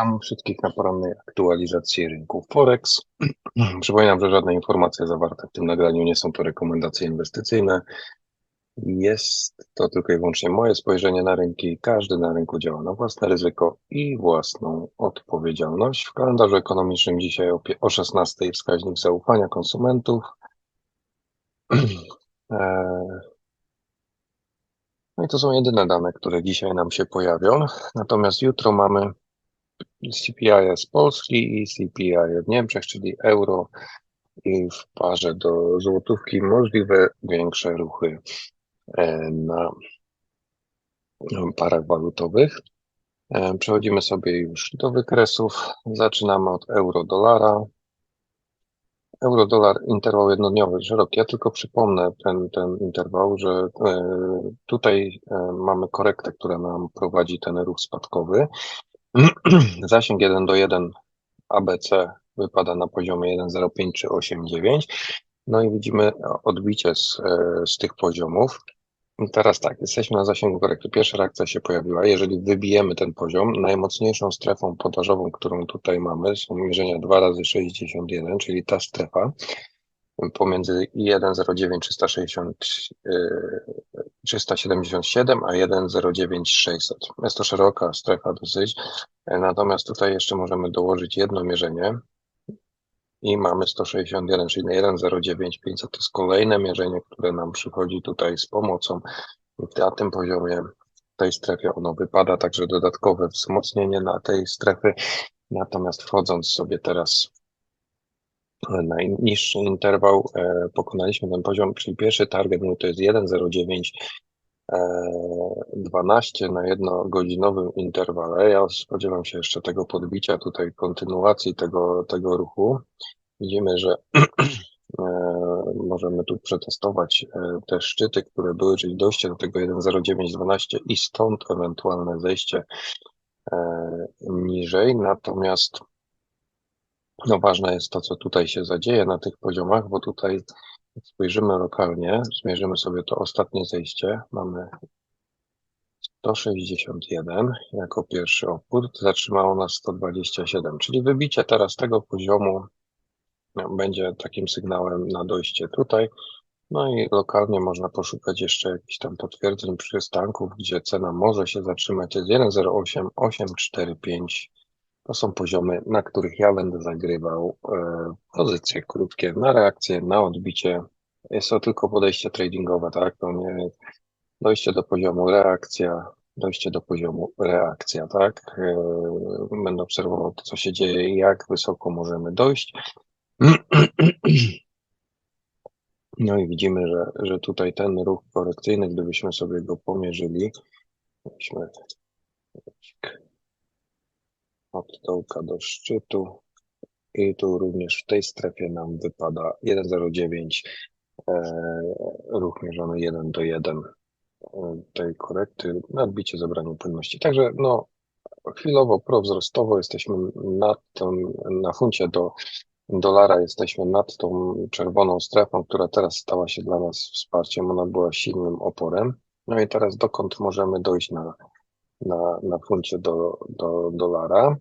Witam wszystkich na porannej aktualizacji rynku Forex. Przypominam, że żadne informacje zawarte w tym nagraniu nie są to rekomendacje inwestycyjne. Jest to tylko i wyłącznie moje spojrzenie na rynki. Każdy na rynku działa na własne ryzyko i własną odpowiedzialność. W kalendarzu ekonomicznym dzisiaj o, o 16 wskaźnik zaufania konsumentów. E, no i to są jedyne dane, które dzisiaj nam się pojawią. Natomiast jutro mamy CPI z Polski i CPI w Niemczech, czyli euro i w parze do złotówki możliwe większe ruchy e, na parach walutowych. E, przechodzimy sobie już do wykresów. Zaczynamy od euro-dolara. Euro-dolar interwał jednodniowy szeroki. Ja tylko przypomnę ten, ten interwał, że e, tutaj mamy korektę, która nam prowadzi ten ruch spadkowy. Zasięg 1 do 1 ABC wypada na poziomie 1,05 czy 8,9. No i widzimy odbicie z, e, z tych poziomów. Teraz tak, jesteśmy na zasięgu korekty. Pierwsza reakcja się pojawiła. Jeżeli wybijemy ten poziom, najmocniejszą strefą podażową, którą tutaj mamy, są mierzenia 2 razy 61, czyli ta strefa pomiędzy 1,09 360, 377 a 1,09 600. Jest to szeroka strefa dosyć, natomiast tutaj jeszcze możemy dołożyć jedno mierzenie i mamy 161, czyli na 1,09 500 to jest kolejne mierzenie, które nam przychodzi tutaj z pomocą. Na tym poziomie, tej strefie ono wypada, także dodatkowe wzmocnienie na tej strefy. Natomiast wchodząc sobie teraz najniższy interwał e, pokonaliśmy ten poziom, czyli pierwszy target mój to jest 1,09 12 e, na jednogodzinowym interwale. Ja spodziewam się jeszcze tego podbicia, tutaj kontynuacji tego, tego ruchu. Widzimy, że e, możemy tu przetestować te szczyty, które były, czyli dojście do tego 1,0912 i stąd ewentualne zejście niżej. Natomiast no ważne jest to, co tutaj się zadzieje na tych poziomach, bo tutaj spojrzymy lokalnie, zmierzymy sobie to ostatnie zejście, mamy 161 jako pierwszy opór, zatrzymało nas 127, czyli wybicie teraz tego poziomu no, będzie takim sygnałem na dojście tutaj. No i lokalnie można poszukać jeszcze jakichś tam potwierdzeń przystanków, gdzie cena może się zatrzymać. Jest 1,08, 845 to są poziomy, na których ja będę zagrywał e, pozycje krótkie na reakcję, na odbicie. Jest to tylko podejście tradingowe, tak? To nie dojście do poziomu reakcja, dojście do poziomu reakcja, tak? E, będę obserwował to, co się dzieje i jak wysoko możemy dojść. No i widzimy, że, że tutaj ten ruch korekcyjny, gdybyśmy sobie go pomierzyli, byśmy od dołka do szczytu. I tu również w tej strefie nam wypada 1,09 e, ruch mierzony 1 do 1 e, tej korekty, nadbicie zabrania płynności. Także no, chwilowo prowzrostowo jesteśmy nad tą, na funcie do dolara jesteśmy nad tą czerwoną strefą, która teraz stała się dla nas wsparciem. Ona była silnym oporem. No i teraz dokąd możemy dojść na na, na funcie do, do dolara.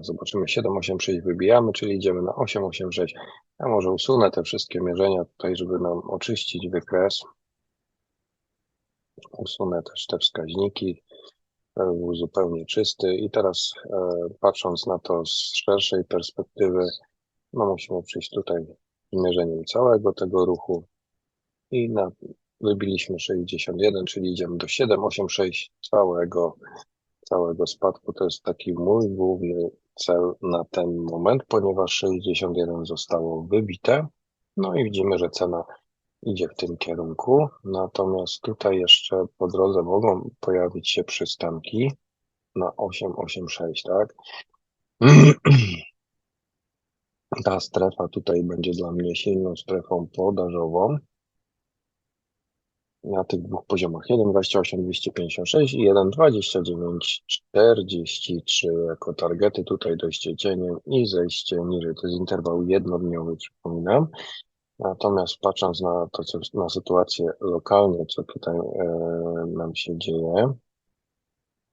Zobaczymy 786 wybijamy, czyli idziemy na 886. Ja może usunę te wszystkie mierzenia tutaj, żeby nam oczyścić wykres. Usunę też te wskaźniki. Był zupełnie czysty i teraz e, patrząc na to z szerszej perspektywy, no musimy przyjść tutaj z mierzeniem całego tego ruchu i na Wybiliśmy 61, czyli idziemy do 786 całego, całego spadku. To jest taki mój główny cel na ten moment, ponieważ 61 zostało wybite. No i widzimy, że cena idzie w tym kierunku. Natomiast tutaj jeszcze po drodze mogą pojawić się przystanki na 886, tak? Ta strefa tutaj będzie dla mnie silną strefą podażową na tych dwóch poziomach 1,28 256 i 1,29 43 jako targety. Tutaj dojście cieniem i zejście niżej. To jest interwał jednodniowy, przypominam. Natomiast patrząc na to, co, na sytuację lokalnie, co tutaj e, nam się dzieje,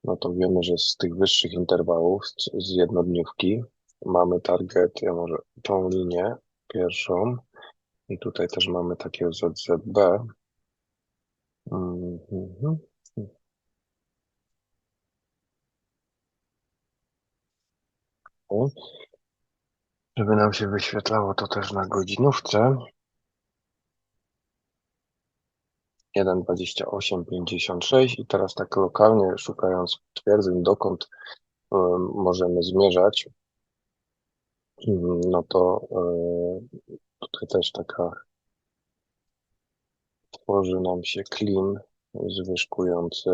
no to wiemy, że z tych wyższych interwałów, z, z jednodniówki, mamy target, ja może tą linię pierwszą i tutaj też mamy takiego ZZB. Mhm. Żeby nam się wyświetlało to też na godzinówce. 1,2856 i teraz tak lokalnie szukając twierdzeń, dokąd możemy zmierzać, no to tutaj też taka tworzy nam się klin zwyżkujący.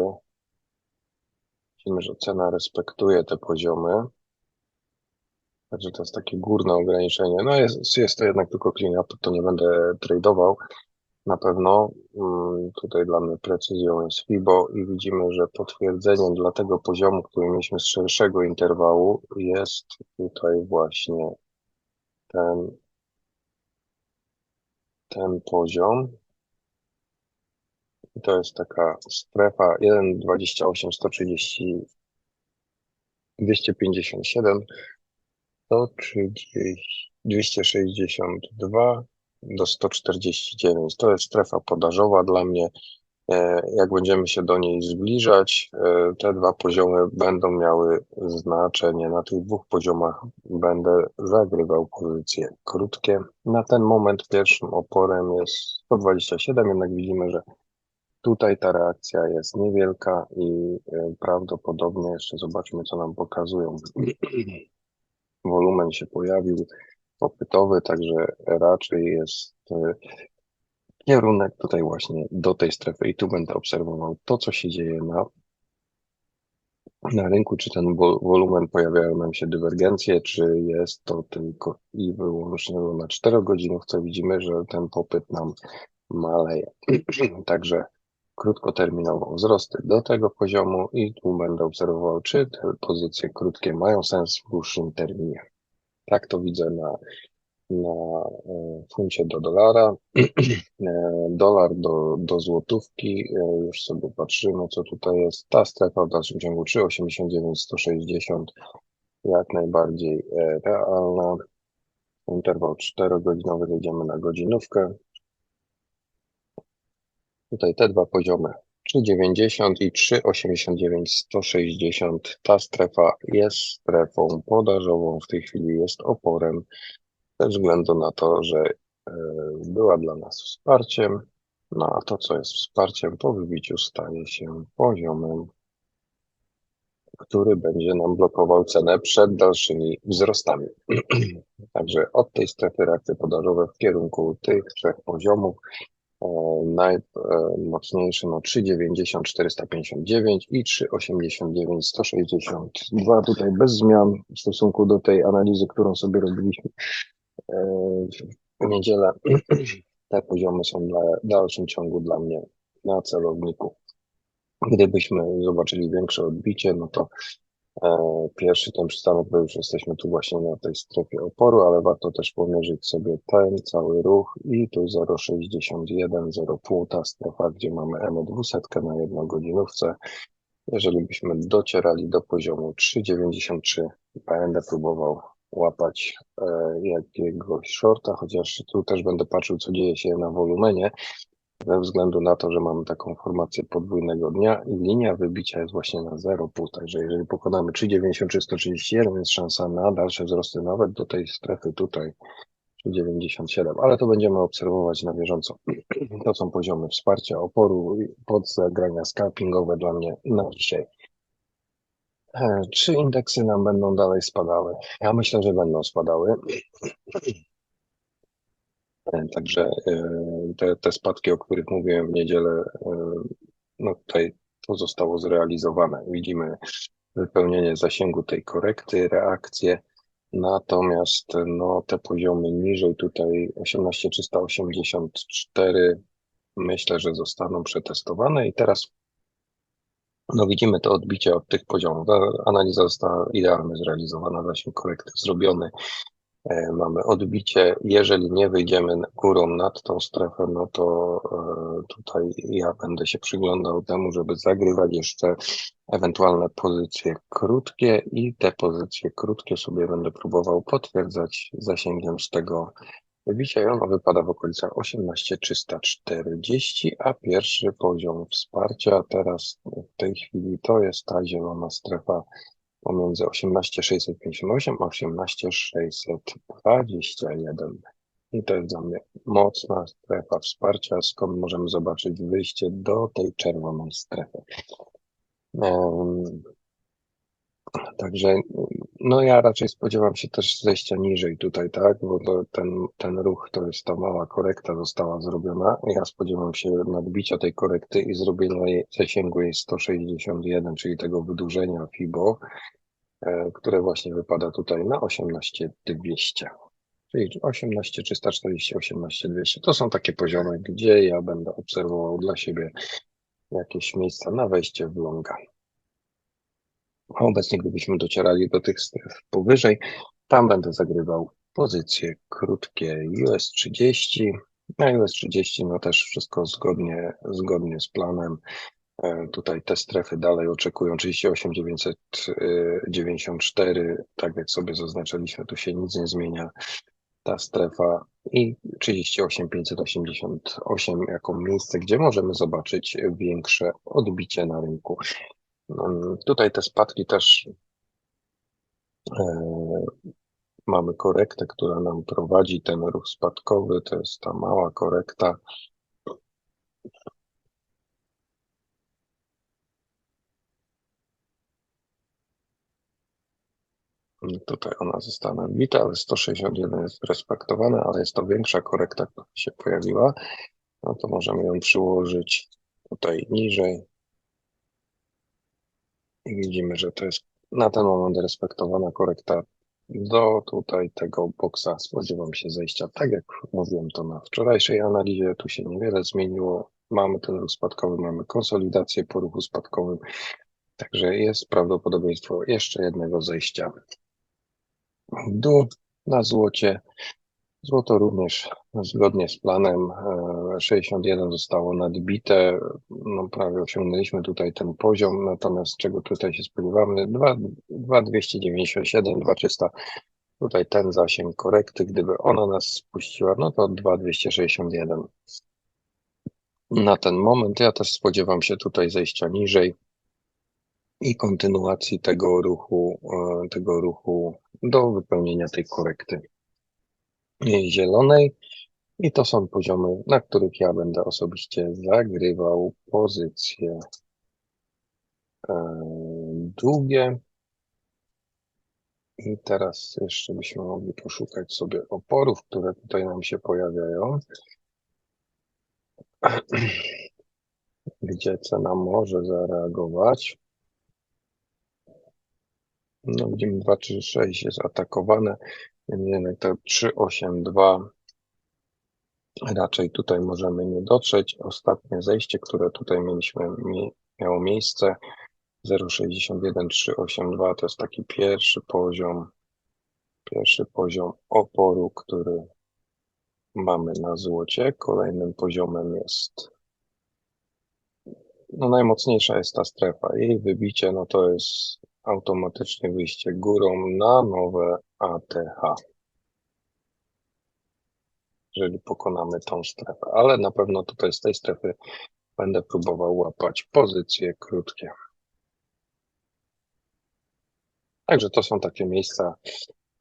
Widzimy, że cena respektuje te poziomy. Także to jest takie górne ograniczenie. No jest, jest to jednak tylko clean up, to nie będę tradeował. Na pewno mm, tutaj dla mnie precyzją jest FIBO i widzimy, że potwierdzeniem dla tego poziomu, który mieliśmy z szerszego interwału jest tutaj właśnie ten, ten poziom. I to jest taka strefa 1,28, 130, 257 130, 262 do 149. To jest strefa podażowa dla mnie. E, jak będziemy się do niej zbliżać, e, te dwa poziomy będą miały znaczenie. Na tych dwóch poziomach będę zagrywał pozycje krótkie. Na ten moment pierwszym oporem jest 127, jednak widzimy, że tutaj ta reakcja jest niewielka i e, prawdopodobnie jeszcze zobaczmy, co nam pokazują. wolumen się pojawił popytowy, także raczej jest e, kierunek tutaj właśnie do tej strefy i tu będę obserwował to, co się dzieje na, na rynku, czy ten wolumen pojawiają nam się dywergencje, czy jest to tylko i wyłącznie na 4 godzinówce widzimy, że ten popyt nam maleje. Także krótkoterminowo wzrosty do tego poziomu i tu będę obserwował, czy te pozycje krótkie mają sens w dłuższym terminie. Tak to widzę na, na e, funcie do dolara. E, dolar do, do złotówki, e, już sobie patrzymy, co tutaj jest. Ta strefa w dalszym ciągu 3,89-160 jak najbardziej realna. Interwał 4-godzinowy, wejdziemy na godzinówkę. Tutaj te dwa poziomy 3,90 i 3,89, 160. Ta strefa jest strefą podażową, w tej chwili jest oporem, ze względu na to, że e, była dla nas wsparciem, no a to, co jest wsparciem po wybiciu, staje się poziomem, który będzie nam blokował cenę przed dalszymi wzrostami. Także od tej strefy reakcje podażowe w kierunku tych trzech poziomów najmocniejszy no 3,90 459 i 3,89 162 tutaj bez zmian w stosunku do tej analizy, którą sobie robiliśmy e, w niedzielę. Te poziomy są dla, w dalszym ciągu dla mnie na celowniku. Gdybyśmy zobaczyli większe odbicie, no to pierwszy ten przystanek, bo już jesteśmy tu właśnie na tej strefie oporu, ale warto też pomierzyć sobie ten cały ruch i tu 0,61, 0,5 ta strefa, gdzie mamy m 200 na jednogodzinówce. Jeżeli byśmy docierali do poziomu 3,93, będę próbował łapać e, jakiegoś shorta, chociaż tu też będę patrzył, co dzieje się na wolumenie, ze względu na to, że mamy taką formację podwójnego dnia i linia wybicia jest właśnie na 0,5, także jeżeli pokonamy 3,90 czy 131 jest szansa na dalsze wzrosty nawet do tej strefy tutaj 3,97, ale to będziemy obserwować na bieżąco. To są poziomy wsparcia oporu pod zagrania scalpingowe dla mnie na dzisiaj. E, czy indeksy nam będą dalej spadały? Ja myślę, że będą spadały. Także e, te, te spadki, o których mówiłem w niedzielę, e, no tutaj to zostało zrealizowane. Widzimy wypełnienie zasięgu tej korekty, reakcje. Natomiast no, te poziomy niżej, tutaj 18384, myślę, że zostaną przetestowane i teraz no, widzimy to odbicie od tych poziomów. Analiza została idealnie zrealizowana, zasięg korekty zrobiony mamy odbicie. Jeżeli nie wyjdziemy górą nad tą strefę, no to e, tutaj ja będę się przyglądał temu, żeby zagrywać jeszcze ewentualne pozycje krótkie i te pozycje krótkie sobie będę próbował potwierdzać zasięgiem z tego i ono wypada w okolicach 18340, a pierwszy poziom wsparcia teraz w tej chwili to jest ta zielona strefa pomiędzy 18658 a 18621. I to jest dla mnie mocna strefa wsparcia, skąd możemy zobaczyć wyjście do tej czerwonej strefy. Także no ja raczej spodziewam się też zejścia niżej tutaj, tak, bo to, ten, ten ruch to jest ta mała korekta została zrobiona. Ja spodziewam się nadbicia tej korekty i zrobienia jej, zasięgu jej 161, czyli tego wydłużenia FIBO, e, które właśnie wypada tutaj na 18200. Czyli 18340, 18200. To są takie poziomy, gdzie ja będę obserwował dla siebie jakieś miejsca na wejście w longa. Obecnie, gdybyśmy docierali do tych stref powyżej, tam będę zagrywał pozycje krótkie US 30. Na US 30 no też wszystko zgodnie, zgodnie z planem. E, tutaj te strefy dalej oczekują 38994, tak jak sobie zaznaczyliśmy, tu się nic nie zmienia. Ta strefa i 38588 jako miejsce, gdzie możemy zobaczyć większe odbicie na rynku. Tutaj te spadki też e, mamy korektę, która nam prowadzi ten ruch spadkowy. To jest ta mała korekta. Tutaj ona została nabita, ale 161 jest respektowane, ale jest to większa korekta, która się pojawiła. No to możemy ją przyłożyć tutaj niżej. I widzimy, że to jest na ten moment respektowana korekta. Do tutaj tego boksa spodziewam się zejścia. Tak jak mówiłem to na wczorajszej analizie, tu się niewiele zmieniło. Mamy ten ruch spadkowy, mamy konsolidację po ruchu spadkowym. Także jest prawdopodobieństwo jeszcze jednego zejścia dół na złocie. Złoto również zgodnie z planem 61 e, zostało nadbite, no prawie osiągnęliśmy tutaj ten poziom, natomiast czego tutaj się spodziewamy? 2,297, 2,300, tutaj ten zasięg korekty, gdyby ona nas spuściła, no to 2,261. Na ten moment ja też spodziewam się tutaj zejścia niżej i kontynuacji tego ruchu, e, tego ruchu do wypełnienia tej korekty zielonej. I to są poziomy, na których ja będę osobiście zagrywał pozycje e, długie. I teraz jeszcze byśmy mogli poszukać sobie oporów, które tutaj nam się pojawiają. Gdzie cena może zareagować. No widzimy 2, 3, 6 jest atakowane. Niemniej to 382 raczej tutaj możemy nie dotrzeć. Ostatnie zejście, które tutaj mieliśmy, miało miejsce 0,61382 to jest taki pierwszy poziom, pierwszy poziom oporu, który mamy na złocie. Kolejnym poziomem jest no najmocniejsza jest ta strefa. Jej wybicie no to jest automatycznie wyjście górą na nowe ATH. Jeżeli pokonamy tą strefę, ale na pewno tutaj z tej strefy będę próbował łapać pozycje krótkie. Także to są takie miejsca,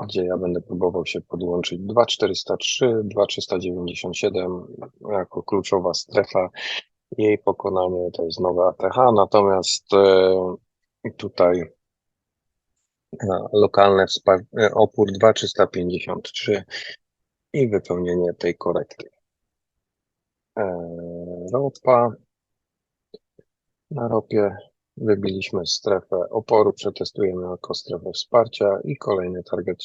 gdzie ja będę próbował się podłączyć 2403, 2397 jako kluczowa strefa. Jej pokonanie to jest nowe ATH, natomiast e, tutaj lokalne e, opór 2353 i wypełnienie tej korekty. E, ropa. Na ropie wybiliśmy strefę oporu, przetestujemy jako strefę wsparcia i kolejny target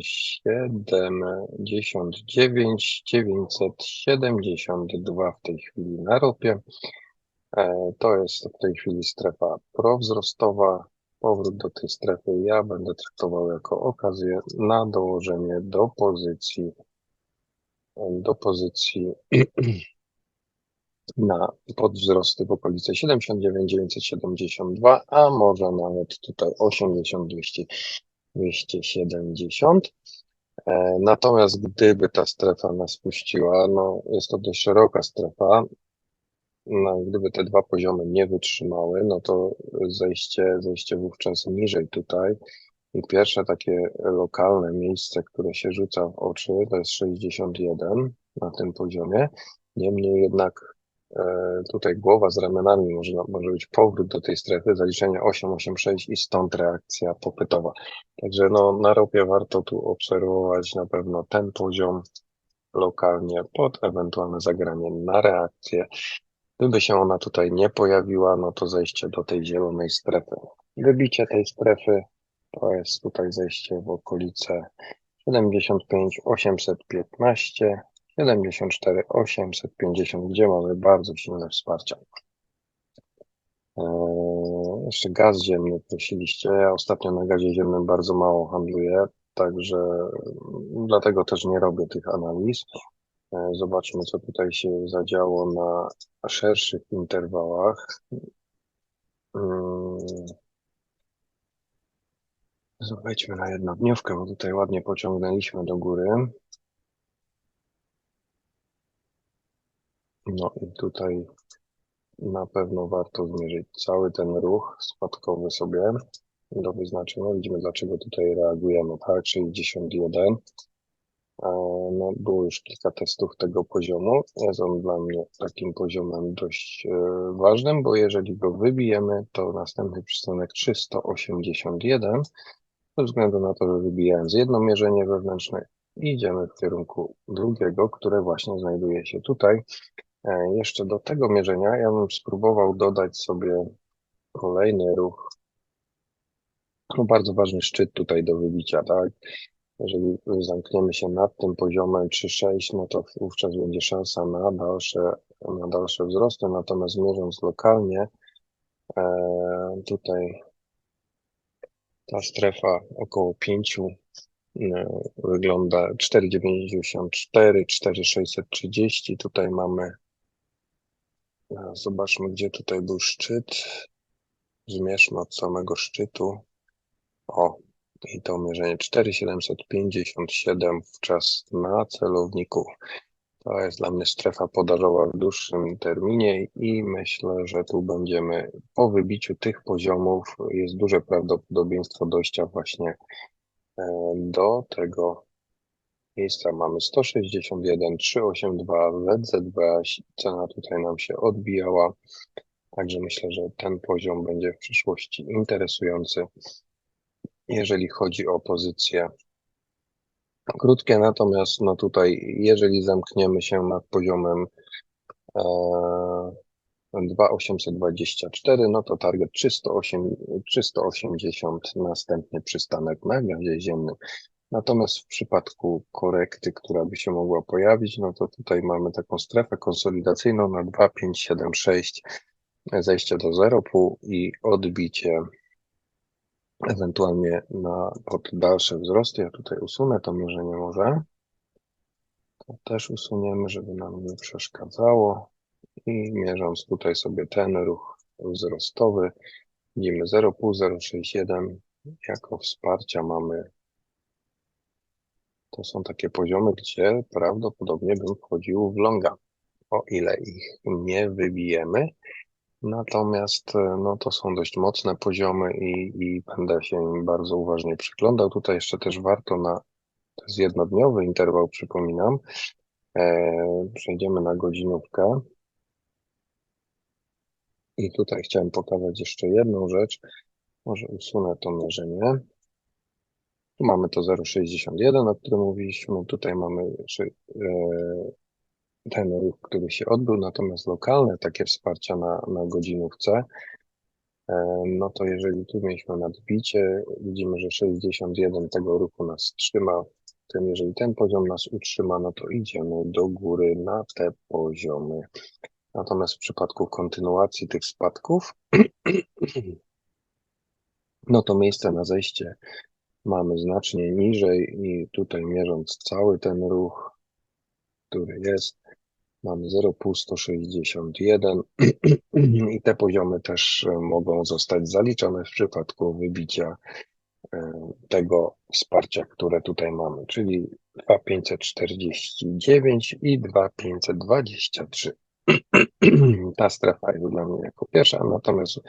79 972 w tej chwili na ropie. E, to jest w tej chwili strefa prowzrostowa, powrót do tej strefy ja będę traktował jako okazję na dołożenie do pozycji do pozycji na podwzrosty w okolicy 79, 972, a może nawet tutaj 80, 200, 270. Natomiast gdyby ta strefa nas puściła, no jest to dość szeroka strefa, no, gdyby te dwa poziomy nie wytrzymały, no to zejście, zejście wówczas niżej tutaj. I pierwsze takie lokalne miejsce, które się rzuca w oczy, to jest 61 na tym poziomie. Niemniej jednak e, tutaj głowa z ramionami może, może być powrót do tej strefy, zaliczenie 886 i stąd reakcja popytowa. Także no, na ropie warto tu obserwować na pewno ten poziom lokalnie pod ewentualne zagranie na reakcję. Gdyby się ona tutaj nie pojawiła, no to zejście do tej zielonej strefy. Wybicie tej strefy to jest tutaj zejście w okolice 75 815 74 850, gdzie mamy bardzo silne wsparcie. Eee, jeszcze gaz ziemny prosiliście. Ja ostatnio na gazie ziemnym bardzo mało handluję, także dlatego też nie robię tych analiz. Eee, zobaczmy, co tutaj się zadziało na szerszych interwałach. Hmm. Wejdźmy na jednodniówkę, bo tutaj ładnie pociągnęliśmy do góry. No i tutaj na pewno warto zmierzyć cały ten ruch spadkowy sobie do wyznaczenia. Widzimy dlaczego tutaj reagujemy, tak? 61. No, było już kilka testów tego poziomu. Jest on dla mnie takim poziomem dość e, ważnym, bo jeżeli go wybijemy, to następny przystanek 381 ze względu na to, że wybijając jedno mierzenie wewnętrzne, idziemy w kierunku drugiego, które właśnie znajduje się tutaj. E, jeszcze do tego mierzenia ja bym spróbował dodać sobie kolejny ruch. No, bardzo ważny szczyt tutaj do wybicia, tak? Jeżeli zamkniemy się nad tym poziomem 3,6, no to wówczas będzie szansa na dalsze, na dalsze wzrosty. Natomiast mierząc lokalnie, e, tutaj ta strefa około 5 e, wygląda 4,94, 4,630. Tutaj mamy, e, zobaczmy gdzie tutaj był szczyt. Zmierzmy od samego szczytu. O, i to mierzenie 4,757 wczas na celowniku. To jest dla mnie strefa podażowa w dłuższym terminie i myślę, że tu będziemy po wybiciu tych poziomów jest duże prawdopodobieństwo dojścia właśnie e, do tego miejsca. Mamy 161, 382, WZB, cena tutaj nam się odbijała. Także myślę, że ten poziom będzie w przyszłości interesujący, jeżeli chodzi o pozycję krótkie, natomiast no tutaj, jeżeli zamkniemy się nad poziomem e, 2824, no to target 308, 380, następny przystanek na gazie ziemnym. Natomiast w przypadku korekty, która by się mogła pojawić, no to tutaj mamy taką strefę konsolidacyjną na 2576, zejście do 0,5 i odbicie ewentualnie na, pod dalsze wzrosty. Ja tutaj usunę to mierzenie może. To też usuniemy, żeby nam nie przeszkadzało. I mierząc tutaj sobie ten ruch wzrostowy, widzimy 0,5, jako wsparcia mamy. To są takie poziomy, gdzie prawdopodobnie bym wchodził w longa. O ile ich nie wybijemy, Natomiast e, no, to są dość mocne poziomy i, i będę się im bardzo uważnie przyglądał. Tutaj jeszcze też warto na, to jest jednodniowy interwał, przypominam, e, przejdziemy na godzinówkę. I tutaj chciałem pokazać jeszcze jedną rzecz. Może usunę to mierzenie. Tu mamy to 0,61, o którym mówiliśmy. Tutaj mamy e, ten ruch, który się odbył, natomiast lokalne takie wsparcia na, na godzinówce, e, no to jeżeli tu mieliśmy nadbicie, widzimy, że 61 tego ruchu nas trzyma, tym jeżeli ten poziom nas utrzyma, no to idziemy do góry na te poziomy. Natomiast w przypadku kontynuacji tych spadków, no to miejsce na zejście mamy znacznie niżej i tutaj mierząc cały ten ruch, który jest, mamy 0,161 i te poziomy też e, mogą zostać zaliczone w przypadku wybicia e, tego wsparcia, które tutaj mamy, czyli 2,549 i 2,523. Ta strefa jest dla mnie jako pierwsza, natomiast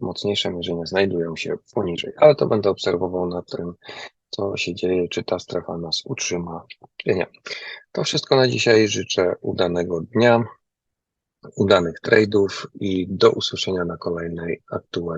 mocniejsze mierzenia znajdują się poniżej, ale to będę obserwował na tym, co się dzieje, czy ta strefa nas utrzyma, czy nie. To wszystko na dzisiaj. Życzę udanego dnia, udanych tradeów i do usłyszenia na kolejnej aktualizacji.